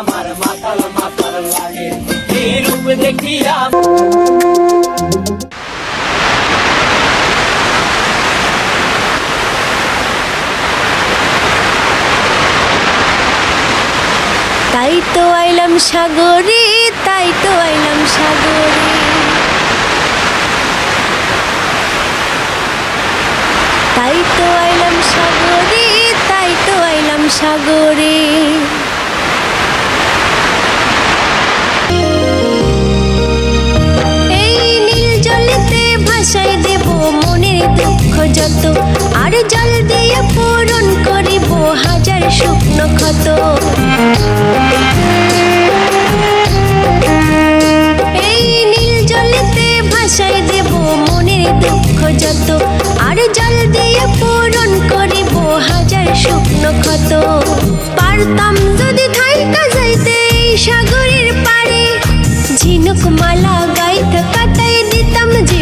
আমার মাতাল মাতাল লাগে। রূপ দেখিয়া তাই তো আইলাম সাগরে, তাই তো আইলাম সাগরে। তাই তো আইলাম সাগরে, তাই তো আইলাম সাগরে। এই নীল জলেতে ভাসাই দেব মনের দুঃখ যত, আর জল দিয়ে পূরণ করিব হাজার শুকনো ক্ষত। মনের দুঃখ যত, আর জল দিয়ে পূরণ করিব হাজার স্বপ্ন ক্ষত। পারতাম যদি থাইকা যাইতে সাগরের পারে ঝিনুক মালা গাইতে কাটাই দিতাম যে